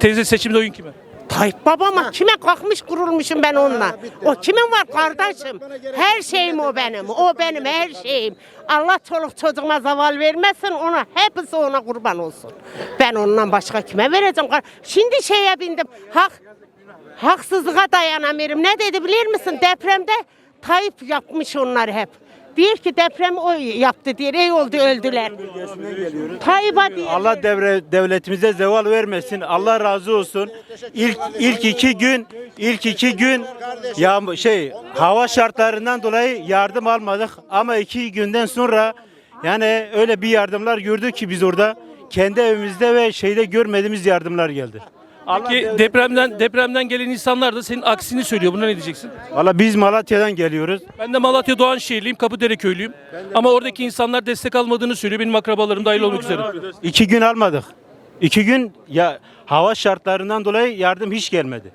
Teyze seçimde oyun kime? Tayyip babama kime kalkmış kurulmuşum ben onunla. O kimin var kardeşim? Her şeyim o benim. O benim her şeyim. Allah çoluk çocuğuma zaval vermesin ona. Hepsi ona kurban olsun. Ben ondan başka kime vereceğim? Şimdi şeye bindim. Hak haksızlığa dayanamıyorum. Ne dedi bilir misin? Depremde Tayyip yapmış onları hep. Diyor ki deprem o yaptı diyor. Ey oldu öldüler. Tayyip'a diyor. Allah devre, devletimize zeval vermesin. Allah razı olsun. İlk ilk iki gün ilk iki gün ya şey hava şartlarından dolayı yardım almadık ama iki günden sonra yani öyle bir yardımlar gördük ki biz orada kendi evimizde ve şeyde görmediğimiz yardımlar geldi. Peki depremden depremden gelen insanlar da senin aksini söylüyor. Buna ne diyeceksin? Valla biz Malatya'dan geliyoruz. Ben de Malatya Doğanşehirliyim, Kapıdere köylüyüm. Ama oradaki insanlar destek almadığını söylüyor. Benim akrabalarım dahil olmak üzere. İki gün almadık. İki gün ya hava şartlarından dolayı yardım hiç gelmedi.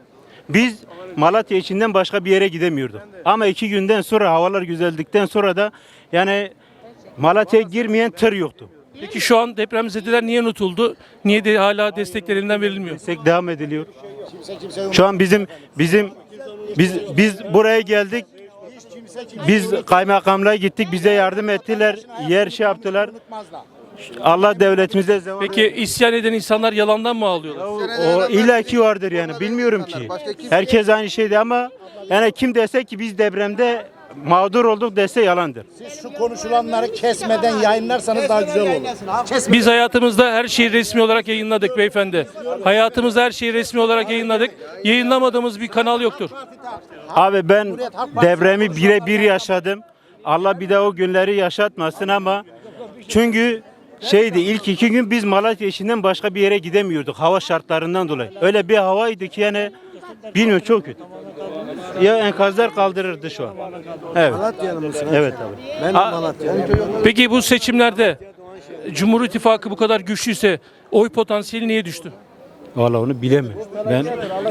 Biz Malatya içinden başka bir yere gidemiyorduk. Ama iki günden sonra havalar güzeldikten sonra da yani Malatya'ya girmeyen tır yoktu. Peki şu an depremzedeler niye unutuldu? Niye de hala destekler elinden verilmiyor? Destek devam ediliyor. Şu an bizim bizim biz biz buraya geldik. Biz kaymakamlığa gittik. Bize yardım ettiler. Yer şey yaptılar. Allah devletimize zeval Peki isyan eden insanlar yalandan mı ağlıyorlar? O illaki vardır yani. Bilmiyorum ki. Herkes aynı şeydi ama yani kim dese ki biz depremde mağdur olduk dese yalandır. Şu konuşulanları kesmeden yayınlarsanız daha güzel olur. Biz hayatımızda her şeyi resmi olarak yayınladık beyefendi. Hayatımızda her şeyi resmi olarak yayınladık. Yayınlamadığımız bir kanal yoktur. Abi ben depremi birebir yaşadım. Allah bir daha o günleri yaşatmasın ama çünkü şeydi ilk iki gün biz Malatya içinden başka bir yere gidemiyorduk hava şartlarından dolayı. Öyle bir havaydı ki yani bilmiyorum çok kötü. Ya enkazlar kaldırırdı şu an. Evet. Evet abi. Ben de Malatya'lıyım. Peki bu seçimlerde Cumhur İttifakı bu kadar güçlüyse oy potansiyeli niye düştü? Vallahi onu bilemiyorum. Ben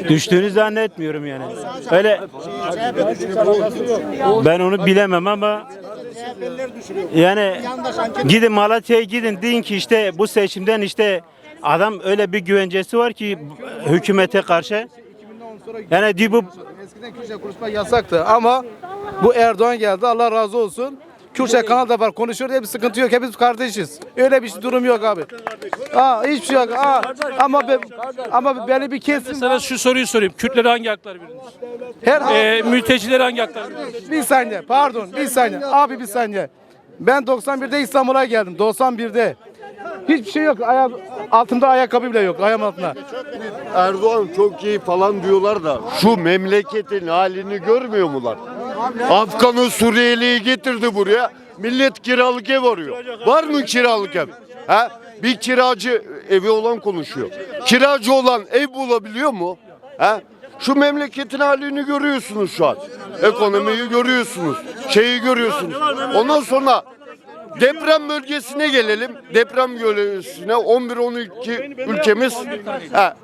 düştüğünü zannetmiyorum yani. Öyle ben onu bilemem ama yani gidin Malatya'ya gidin deyin ki işte bu seçimden işte adam öyle bir güvencesi var ki hükümete karşı. Yani diyor bu Eskiden Kürtçe konuşmak yasaktı ama bu Erdoğan geldi Allah razı olsun. Kürtçe kanal da var konuşuyor diye bir sıkıntı yok. Hepimiz kardeşiz. Öyle bir durum yok abi. Aa, hiçbir şey yok. Aa, ama be, ama beni bir kesin. Sana şu soruyu sorayım. Kürtlere hangi haklar verilir? Her Ee, mültecilere hangi haklar verilir? bir saniye pardon bir saniye. Abi bir saniye. Ben 91'de İstanbul'a geldim. 91'de. Hiçbir şey yok. Ayak, altımda ayakkabı bile yok. Ayağım altında. Erdoğan çok iyi falan diyorlar da şu memleketin halini görmüyor mular? Afgan'ı Suriyeli'yi getirdi buraya. Millet kiralık ev arıyor. Var mı kiralık ev? Ha? Bir kiracı evi olan konuşuyor. Kiracı olan ev bulabiliyor mu? Ha? Şu memleketin halini görüyorsunuz şu an. Ekonomiyi görüyorsunuz. Şeyi görüyorsunuz. Ondan sonra Deprem bölgesine gelelim. Deprem bölgesine 11-12 ülkemiz ha,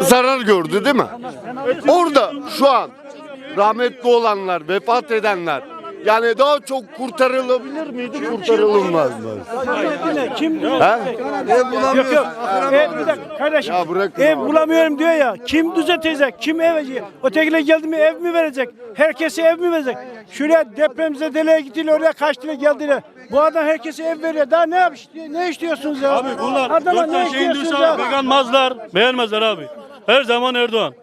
zarar gördü değil mi? Orada şu an rahmetli olanlar, vefat edenler yani daha çok kurtarılabilir miydi, kurtarılmaz mı? Kim? Ha? Yok yok. Ev, bir dakika kardeşim. Ya bırakın ev abi. bulamıyorum diyor ya. Kim düzeltecek? Kim ev verecek? Ötekiler geldi mi ev mi verecek? Herkese ev mi verecek? Şuraya depremzedelere gittiler oraya kaçtılar geldiler. Bu adam herkese ev veriyor. Daha ne yap ne istiyorsunuz ya? Abi bunlar Adama dört ne tane şeyin istiyorsunuz ya? beğenmezler, beğenmezler abi. Her zaman Erdoğan.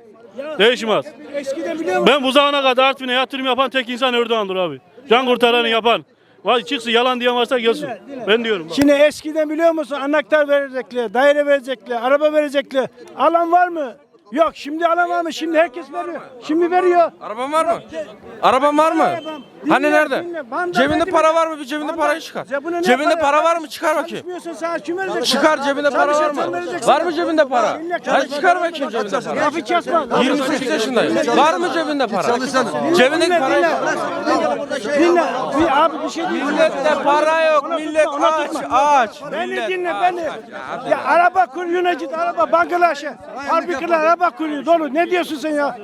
Değişmez. Eskiden biliyor musun? Ben bu zamana kadar Artvin'e yatırım yapan tek insan Erdoğan'dır abi. Can kurtaranı yapan. Var çıksın yalan diyen varsa gelsin. Ben diyorum. Şimdi eskiden biliyor musun anahtar verecekler, daire verecekler, araba verecekler. Alan var mı? Yok şimdi alan var mı? Şimdi herkes veriyor. Şimdi veriyor. Araban var mı? Araban var mı? Arabam. Hani Dinle, nerede? dinle. Bana Cebinde para var mı? Bir cebinde parayı çıkar. Cebine Cebinde para var mı? Çıkar bakayım. Çıkar cebinde para var mı? Var mı cebinde para? Hadi çıkar bakayım cebinde para. Lafı kesme. 28 yaşındayım. Var mı cebinde para? Cebindeki parayı dinle. Dinle. Bir, abi bir şey diyeyim. Millette para yok. Millet aç aç. Beni dinle beni. Ya araba kuyruğuna git araba Bangladeş'e. Fabrikalar araba kuyruğu dolu. Ne diyorsun sen ya?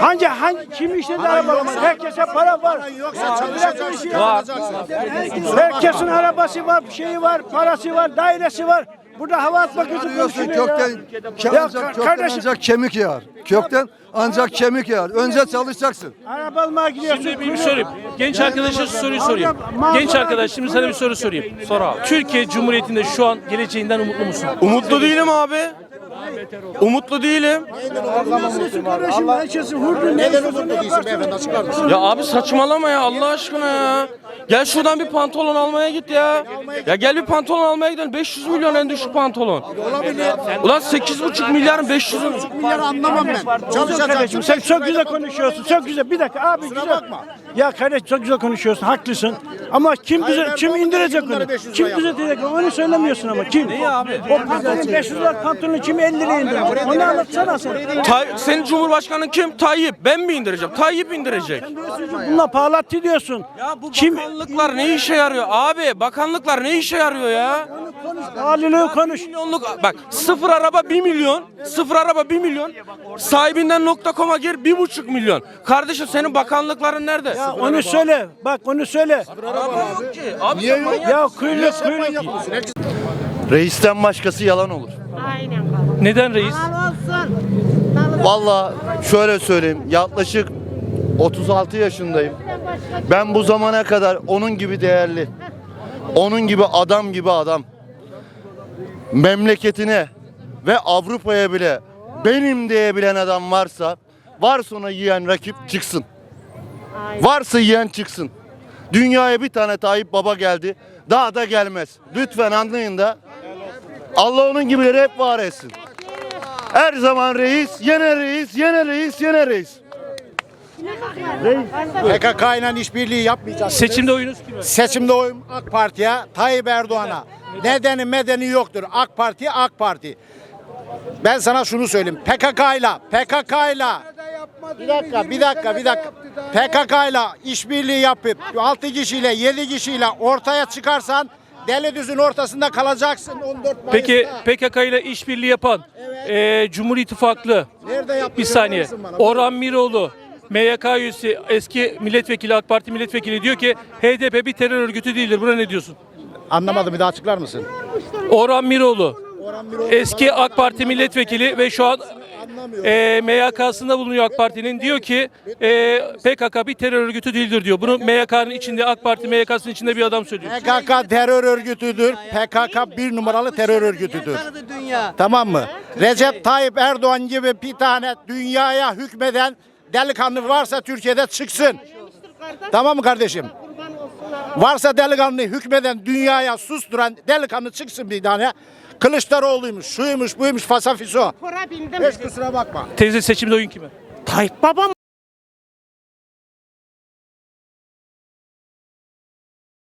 Hangi hangi kim işledi araba? Herkese para var. Bırakın işi ya. Var. Herkesin arabası var, şeyi var, parası var, dairesi var. Burada hava atmak için konuşuyor ya. kökten, Ya ancak, kökten kardeşim- ancak kemik yağar. Kökten ancak kemik yağar. Önce çalışacaksın. Araba almaya gidiyorsun. Şimdi bir sorayım. Genç arkadaşa şu soruyu sorayım. Genç arkadaş şimdi sana bir soru sorayım. Sor abi. Türkiye Cumhuriyeti'nde şu an geleceğinden umutlu musun? Umutlu değilim abi. Umutlu değilim. Kardeşim herkesi hurdu. Neden umutlu değilsin beyefendi açıklar mısın? Ya abi saçmalama ya Allah aşkına ya. Gel şuradan bir pantolon almaya git ya. Ya gel bir pantolon almaya gidelim. 500 milyon en düşük pantolon. Olabilir. Ulan 8,5 milyarın 500'ün. Milyar anlamam ben. Çalışacaksın. sen çok güzel konuşuyorsun. Çok güzel. Bir dakika abi güzel. bakma. Ya kardeş çok güzel konuşuyorsun. Haklısın. Ama kim düze, kim indirecek onu? 500 Kim düzeltecek onu? Onu söylemiyorsun ama kim? Ne abi? O pantolon 500 lira pantolonu kim 50 liraya indirecek? Onu anlatsana sen. Tay senin cumhurbaşkanın kim? Tayyip. Ben mi indireceğim? Tayyip indirecek. Bununla pahalatı diyorsun. Ya bu Kim? bakanlıklar ne işe yarıyor? Abi bakanlıklar ne işe yarıyor ya? Pahalılığı konuş. Milyonluk bak sıfır araba 1 milyon, sıfır araba 1 milyon. Sahibinden nokta.com'a gir 1,5 milyon. Kardeşim senin bakanlıkların nerede? Ya onu söyle. Bak onu söyle. Araba yok ki. Abi Niye sen yok? Ya kuyruk Sen kuyruk. manyak Reisten başkası yalan olur. Aynen baba. Neden reis? Sağ olsun. Vallahi şöyle söyleyeyim. Yaklaşık 36 yaşındayım. Ben bu zamana kadar onun gibi değerli, onun gibi adam gibi adam, memleketine ve Avrupa'ya bile benim diyebilen adam varsa, varsa ona yiyen rakip çıksın. Varsa yiyen çıksın. Dünyaya bir tane Tayyip Baba geldi. Daha da gelmez. Lütfen anlayın da Allah onun gibileri hep var etsin. Her zaman reis, yine reis, yine reis, yine reis. PKK ile işbirliği yapmayacağız. Seçimde oyunuz kime? Seçimde oyum AK Parti'ye, Tayyip Erdoğan'a. Nedeni medeni yoktur. AK Parti, AK Parti. Ben sana şunu söyleyeyim. PKK ile, PKK ile bir dakika, bir dakika, bir dakika. PKK ile işbirliği yapıp 6 kişiyle, 7 kişiyle ortaya çıkarsan deli düzün ortasında kalacaksın 14 Mayıs'ta. Peki PKK ile işbirliği yapan eee Cumhur İttifaklı Nerede yaptı? bir saniye bana? Orhan Miroğlu MYK üyesi eski milletvekili AK Parti milletvekili diyor ki HDP bir terör örgütü değildir. Buna ne diyorsun? Anlamadım bir daha açıklar mısın? Orhan Miroğlu eski AK Parti milletvekili ve şu an e, MYK'sında bulunuyor AK Parti'nin diyor ki e, PKK bir terör örgütü değildir diyor. Bunu MYK'nın içinde AK Parti MYK'sının içinde bir adam söylüyor. PKK terör örgütüdür. PKK bir numaralı terör örgütüdür. Tamam mı? Recep Tayyip Erdoğan gibi bir tane dünyaya hükmeden delikanlı varsa Türkiye'de çıksın. Tamam mı kardeşim? Varsa delikanlı hükmeden dünyaya susturan delikanlı çıksın bir tane. Kılıçdaroğlu'ymuş, şuymuş, buymuş, fasafiso. Hiç kusura bakma. Teyze seçimde oyun kime? Tayyip babam